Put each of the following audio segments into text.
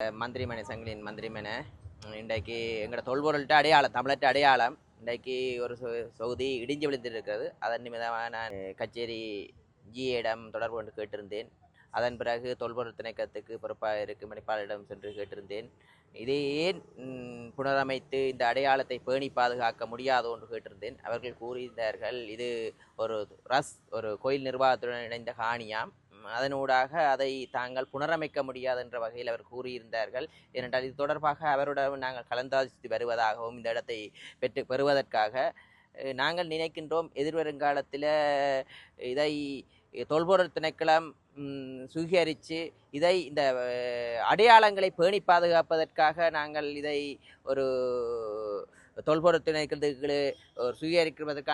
மந்திரிமனை சங்கிலின் மந்திரிமனை இன்றைக்கு எங்களோட தொல்பொருள்கிட்ட அடையாளம் தமிழற்ற அடையாளம் இன்றைக்கு ஒரு தொகுதி சொகுதி இடிஞ்சு விழுந்திருக்கிறது. அதன் நிமிதமாக நான் கச்சேரி ஜிஏடம் தொடர்பு கொண்டு கேட்டிருந்தேன். அதன் பிறகு தொல்பொருள் திணைக்கத்துக்கு பொறுப்பாக இருக்கும் மணிப்பாளரிடம் சென்று கேட்டிருந்தேன். இதை ஏன் புனரமைத்து இந்த அடையாளத்தை பேணி பாதுகாக்க முடியாதோ என்று கேட்டிருந்தேன். அவர்கள் கூறியிருந்தார்கள் இது ஒரு ரஸ் ஒரு கோயில் நிர்வாகத்துடன் இணைந்த காணியாம். அதனூடாக அதை தாங்கள் புனரமைக்க முடியாது என்ற வகையில் அவர் கூறியிருந்தார்கள். ஏனென்றால் இது தொடர்பாக அவருடன் நாங்கள் கலந்தாலோசித்து வருவதாகவும் இந்த இடத்தை பெற்று பெறுவதற்காக நாங்கள் நினைக்கின்றோம் எதிர்வருங்காலத்தில் இதை தொல்பொருள் திணைக்களம் சுகீகரித்து இதை இந்த அடையாளங்களை பேணி பாதுகாப்பதற்காக நாங்கள் இதை ஒரு தொல்பொருள் திணைக்களத்துக்கு ஒரு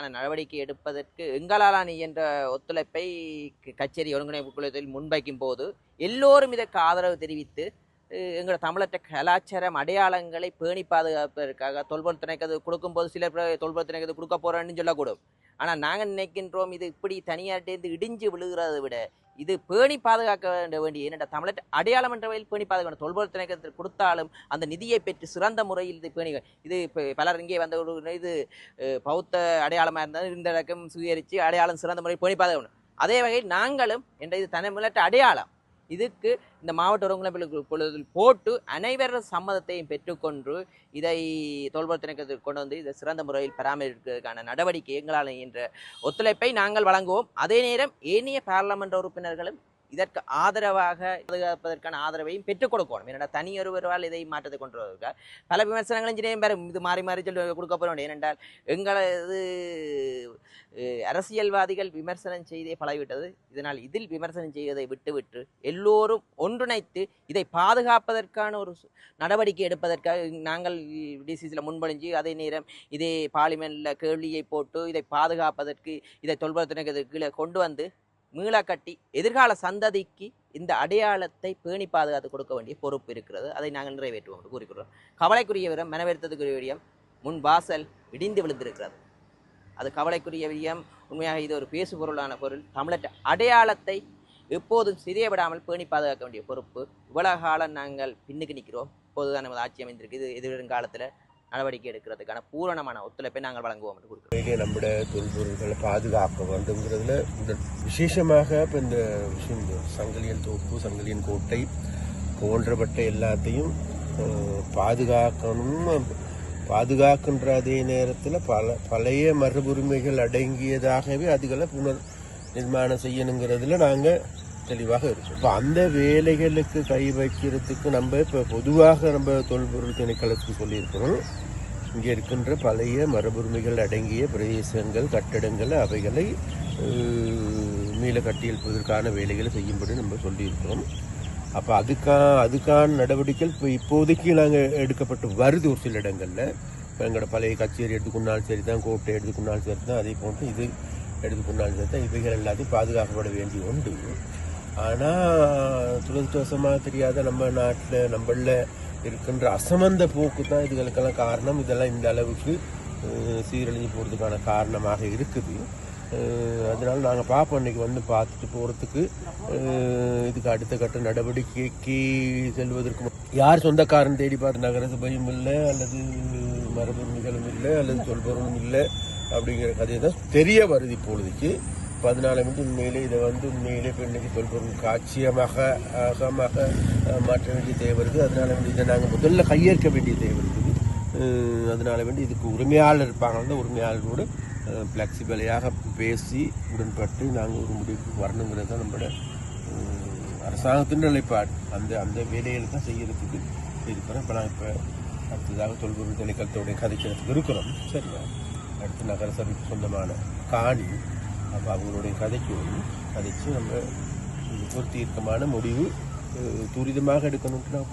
நடவடிக்கை எடுப்பதற்கு எங்களால் என்ற ஒத்துழைப்பை க- கச்சேரி ஒருங்கிணைப்பு குழுவில் முன்வைக்கும் போது எல்லோரும் இதற்கு ஆதரவு தெரிவித்து எங்களோட தமிழற்ற கலாச்சாரம் அடையாளங்களை பேணி பாதுகாப்பதற்காக தொல்பொருள் திணைக்கிறது கொடுக்கும்போது சிலர் பிறகு தொல்பொருள் திணைக்கிறது கொடுக்க போகிறோன்னு சொல்லக்கூடும். ஆனால் நாங்கள் நினைக்கின்றோம் இது இப்படி தனியார்ட்டேந்து இடிஞ்சு விழுகிறதை விட இது பேணி பாதுகாக்க வேண்ட வேண்டிய என்னடா தமிழர் அடையாளம் என்ற வகையில் பேணி பாதுகாக்க வேண்டும். தொல்பொருள் திணைக்கத்தில் கொடுத்தாலும் அந்த நிதியை பெற்று சிறந்த முறையில் இது பேணி இது இப்போ பலர் இங்கே வந்த ஒரு இது பௌத்த அடையாளமாக இருந்தால் இந்த இடக்கம் சுயரித்து அடையாளம் சிறந்த முறையில் பேணி பாதுகாக்கணும் அதே வகையில் நாங்களும் என்ற இது தமிழற்ற அடையாளம் இதுக்கு இந்த மாவட்ட ஒருங்கிணைப்பு பொழுதில் போட்டு அனைவரது சம்மதத்தையும் பெற்றுக்கொண்டு இதை தொல்பொருள் கொண்டு வந்து இதை சிறந்த முறையில் பராமரிப்பதற்கான நடவடிக்கை எங்களால் என்ற ஒத்துழைப்பை நாங்கள் வழங்குவோம். அதே நேரம் ஏனைய பாராளுமன்ற உறுப்பினர்களும் இதற்கு ஆதரவாக பாதுகாப்பதற்கான ஆதரவையும் பெற்றுக் கொடுக்கணும். ஏனென்றால் தனியொருவரால் இதை மாற்றத்தை கொண்டு வருவதற்காக பல விமர்சனங்களும் இன்றைய பெறும் இது மாறி மாறி சொல்லி கொடுக்க போகிறோம் ஏனென்றால் எங்களது அரசியல்வாதிகள் விமர்சனம் செய்தே பழகிவிட்டது. இதனால் இதில் விமர்சனம் செய்வதை விட்டுவிட்டு எல்லோரும் ஒன்றிணைத்து இதை பாதுகாப்பதற்கான ஒரு நடவடிக்கை எடுப்பதற்காக நாங்கள் டிசிசியில் முன்மொழிஞ்சு அதே நேரம் இதே பார்லிமெண்ட்டில் கேள்வியை போட்டு இதை பாதுகாப்பதற்கு இதை தொல்பொருத்தினருக்கு கீழே கொண்டு வந்து மீள கட்டி எதிர்கால சந்ததிக்கு இந்த அடையாளத்தை பேணி பாதுகாத்து கொடுக்க வேண்டிய பொறுப்பு இருக்கிறது. அதை நாங்கள் நிறைவேற்றுவோம் என்று கூறுகிறோம் கவலைக்குரிய விடம் மனவருத்தத்துக்குரிய விடயம் முன் வாசல் இடிந்து விழுந்திருக்கிறது. அது கவலைக்குரிய விடயம் உண்மையாக இது ஒரு பேசு பொருளான பொருள். தமிழற்ற அடையாளத்தை எப்போதும் சிறிய விடாமல் பேணி பாதுகாக்க வேண்டிய பொறுப்பு. இவ்வளவு காலம் நாங்கள் பின்னுக்கு நிற்கிறோம். இப்போதுதான் நமது ஆட்சி அமைந்திருக்கு இது எதிர்காலத்தில் நடவடிக்கை எடுக்கிறதுக்கான பூரணமான ஒத்துழைப்பை நாங்கள் வழங்குவோம் என்று கூறுகிறோம். நம்முடைய தொல்பொருள்களை பாதுகாக்க வேண்டும்ங்கிறதுல விசேஷமாக இப்போ இந்த விஷயம் சங்கலியன் தோப்பு சங்கலியன் கோட்டை போன்றப்பட்ட எல்லாத்தையும் பாதுகாக்கணும் பாதுகாக்கின்ற அதே நேரத்தில் பல பழைய மரபுரிமைகள் அடங்கியதாகவே அதுகளை புனர் நிர்மாணம் செய்யணுங்கிறதுல நாங்கள் தெளிவாக இருக்கும். இப்போ அந்த வேலைகளுக்கு கை வைக்கிறதுக்கு நம்ம இப்போ பொதுவாக நம்ம தொல்பொருள் திணைக்களத்துக்கு சொல்லியிருக்கிறோம். இங்கே இருக்கின்ற பழைய மரபுரிமைகள் அடங்கிய பிரதேசங்கள் கட்டடங்கள் அவைகளை மீள கட்டியெழுப்பதற்கான வேலைகளை செய்யும்படி நம்ம சொல்லியிருக்கிறோம். அப்போ அதுக்கா அதுக்கான நடவடிக்கைகள் இப்போ இப்போதைக்கு நாங்கள் எடுக்கப்பட்டு வருது ஒரு சில இடங்களில். இப்போ எங்களோட பழைய கச்சேரி எடுத்துக்கொண்டாலும் சரி தான் கோட்டை எடுத்துக்கொண்டாலும் சரி தான் அதே போன்று இது எடுத்துக்கொண்டாலும் சரி தான் இவைகள் எல்லாத்தையும் பாதுகாக்கப்பட வேண்டிய ஒன்று. ஆனால் துரதிருஷ்டவசமாக தெரியாத நம்ம நாட்டில் நம்மள இருக்கின்ற அசமந்த போக்கு தான் இதுகளுக்கெல்லாம் காரணம். இதெல்லாம் இந்த அளவுக்கு சீரழிஞ்சு போகிறதுக்கான காரணமாக இருக்குது. அதனால் நாங்கள் பார்ப்போம் இன்றைக்கி வந்து பார்த்துட்டு போகிறதுக்கு இதுக்கு அடுத்த கட்ட நடவடிக்கைக்கு செல்வதற்கு யார் சொந்தக்காரன் தேடி பார்த்து நகரசபையும் இல்லை அல்லது மரபுரிமைகளும் இல்லை அல்லது சொல்பவரும் இல்லை அப்படிங்கிற கதையை தான் தெரிய வருது இப்பொழுதுக்கு. பதினாலு மினிட் உண்மையிலே இதை வந்து உண்மையிலே இப்போ தொல்பொருள் காட்சியமாக அகமாக மாற்ற வேண்டிய தேவை இருக்குது. அதனால வந்து இதை நாங்கள் முதல்ல கையேற்க வேண்டிய தேவை இருக்குது. அதனால வேண்டி இதுக்கு உரிமையாளர் இருப்பாங்கன்னா உரிமையாளரோடு ஃப்ளெக்சிபிளையாக பேசி உடன்பட்டு நாங்கள் ஒரு முடிவுக்கு வரணுங்கிறது தான் நம்மளோட அரசாங்கத்தின் நிலைப்பாடு. அந்த அந்த வேலைகளை தான் செய்யறதுக்கு இருக்கிறோம் இப்போ நான் இப்போ அடுத்ததாக தொல்பொருள் திணைக்களத்தோடைய கதைக்கிறதுக்கு இருக்கிறோம். சரியா? அடுத்து நகரசபைக்கு சொந்தமான காணி. அப்போ அவங்களுடைய கதைக்கு கதைச்சு நம்ம ஒரு தீர்க்கமான முடிவு துரிதமாக எடுக்கணும்ட்டு நான்